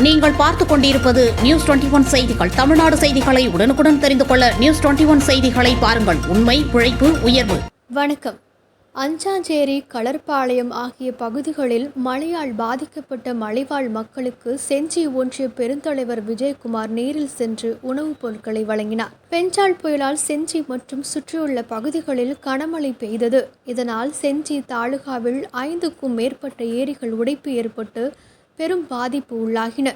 நீங்கள் பார்த்துக் கொண்டிருப்பது நியூஸ் டுவெண்டி ஒன் செய்திகள். தமிழ்நாடு செய்திகளை உடனுக்குடன் தெரிந்து கொள்ள நியூஸ் டுவெண்டி ஒன் செய்திகளை பாருங்கள். உண்மை உழைப்பு உயர்வு. வணக்கம். அஞ்சாஞ்சேரி களர்பாளையம் ஆகிய பகுதிகளில் மழையால் பாதிக்கப்பட்ட மலைவாழ் மக்களுக்கு செஞ்சி ஒன்றிய பெருந்தலைவர் விஜயகுமார் நேரில் சென்று உணவுப் பொருட்களை வழங்கினார். பெஞ்சால் புயலால் செஞ்சி மற்றும் சுற்றியுள்ள பகுதிகளில் கனமழை பெய்தது. இதனால் செஞ்சி தாலுகாவில் ஐந்துக்கும் மேற்பட்ட ஏரிகள் உடைப்பு ஏற்பட்டு பெரும் பாதிப்பு உள்ளாகின.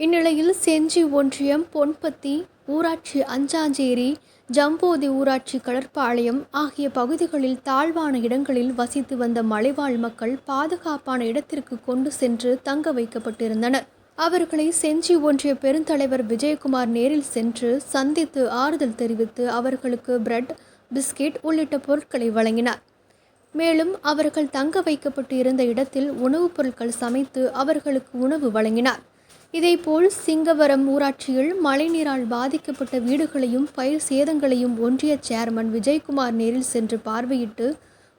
இந்நிலையில் செஞ்சி ஒன்றியம் பொன்பத்தி ஊராட்சி அஞ்சாஞ்சேரி ஜம்போதி ஊராட்சி கடற்பாளையம் ஆகிய பகுதிகளில் தாழ்வான இடங்களில் வசித்து வந்த மலைவாழ் மக்கள் பாதுகாப்பான இடத்திற்கு கொண்டு சென்று தங்க வைக்கப்பட்டிருந்தனர் அவர்களை செஞ்சி ஒன்றிய பெருந்தலைவர் விஜயகுமார் நேரில் சென்று சந்தித்து ஆறுதல் தெரிவித்து அவர்களுக்கு பிரெட் பிஸ்கெட் உள்ளிட்ட பொருட்களை வழங்கினார். மேலும் அவர்கள் தங்க வைக்கப்பட்டு இருந்த இடத்தில் உணவுப் பொருட்கள் சமைத்து அவர்களுக்கு உணவு வழங்கினார். இதேபோல் சிங்கவரம் ஊராட்சியில் மழைநீரால் பாதிக்கப்பட்ட வீடுகளையும் பயிர் சேதங்களையும் ஒன்றிய சேர்மன் விஜயகுமார் நேரில் சென்று பார்வையிட்டு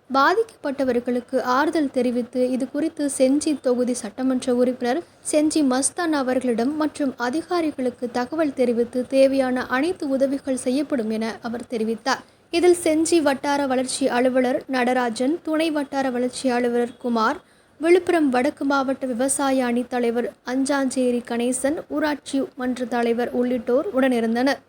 பாதிக்கப்பட்டவர்களுக்கு ஆறுதல் தெரிவித்து இது குறித்து செஞ்சி தொகுதி சட்டமன்ற உறுப்பினர் செஞ்சி மஸ்தான் அவர்களிடம் மற்றும் அதிகாரிகளுக்கு தகவல் தெரிவித்து தேவையான அனைத்து உதவிகள் செய்யப்படும் என அவர் தெரிவித்தார். இதில் செஞ்சி வட்டார வளர்ச்சி அலுவலர் நடராஜன் துணை வட்டார வளர்ச்சி அலுவலர் குமார் விழுப்புரம் வடக்கு மாவட்ட விவசாய அணி தலைவர் அஞ்சாஞ்சேரி கணேசன் ஊராட்சி மன்ற தலைவர் உள்ளிட்டோர் உடனிருந்தனர்.